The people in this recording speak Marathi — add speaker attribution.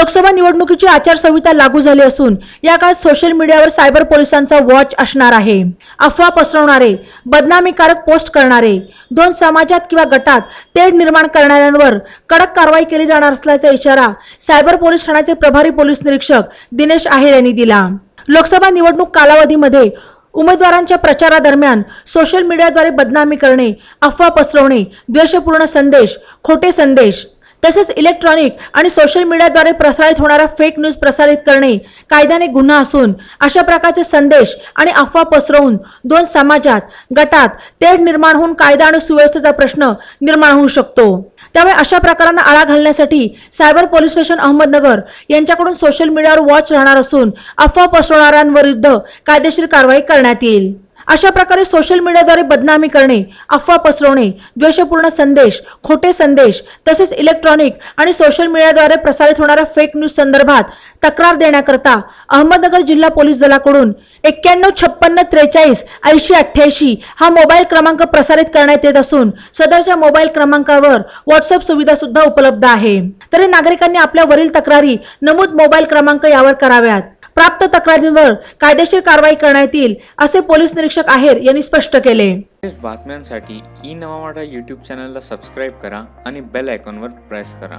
Speaker 1: लोकसभा निवडणुकीची आचारसंहिता लागू झाली असून या काळात सोशल मीडियावर सायबर पोलिसांचा वॉच असणार आहे. अफवा पसरवणारे बदनामीकारक पोस्ट करणारे दोन समाजात किंवा गटात तेढ निर्माण करणाऱ्यांवर कडक कारवाई केली जाणार असल्याचा इशारा सायबर पोलीस ठाण्याचे प्रभारी पोलीस निरीक्षक दिनेश आहेर यांनी दिला. लोकसभा निवडणूक कालावधीमध्ये उमेदवारांच्या प्रचारादरम्यान सोशल मीडियाद्वारे बदनामी करणे अफवा पसरवणे द्वेषपूर्ण संदेश खोटे संदेश तसेच इलेक्ट्रॉनिक आणि सोशल मीडियाद्वारे प्रसारित होणारा फेक न्यूज प्रसारित करणे कायद्याने गुन्हा असून अशा प्रकारचे संदेश आणि अफवा पसरवून दोन समाजात गटात तेढ निर्माण होऊन कायदा आणि सुव्यवस्थेचा प्रश्न निर्माण होऊ शकतो. त्यामुळे अशा प्रकारांना आळा घालण्यासाठी सायबर पोलीस स्टेशन अहमदनगर यांच्याकडून सोशल मीडियावर वॉच राहणार असून अफवा पसरवणाऱ्यांविरुद्ध कायदेशीर कारवाई करण्यात येईल. अशा प्रकारे सोशल मीडियाद्वारे बदनामी करणे अफवा पसरवणे द्वेषपूर्ण संदेश खोटे संदेश तसेच इलेक्ट्रॉनिक आणि सोशल मीडियाद्वारे प्रसारित होणाऱ्या फेक न्यूज संदर्भात तक्रार देण्याकरता अहमदनगर जिल्हा पोलीस दलाकडून एक्क्याण्णव छप्पन्न त्रेचाळीस ऐंशी अठ्ठ्याऐंशी हा मोबाईल क्रमांक प्रसारित करण्यात येत असून सदरच्या मोबाईल क्रमांकावर व्हॉट्सअप सुविधा सुद्धा उपलब्ध आहे. तरी नागरिकांनी आपल्या वरील तक्रारी नमूद मोबाईल क्रमांक यावर कराव्यात. प्राप्त तक्रारींवर कायदेशीर कारवाई करण्यात येईल असे पोलीस निरीक्षक आहेर यांनी स्पष्ट केले.
Speaker 2: बातम्यांसाठी ई नवा यूट्यूब चॅनलला सबस्क्राईब करा आणि बेल आयकॉनवर प्रेस करा.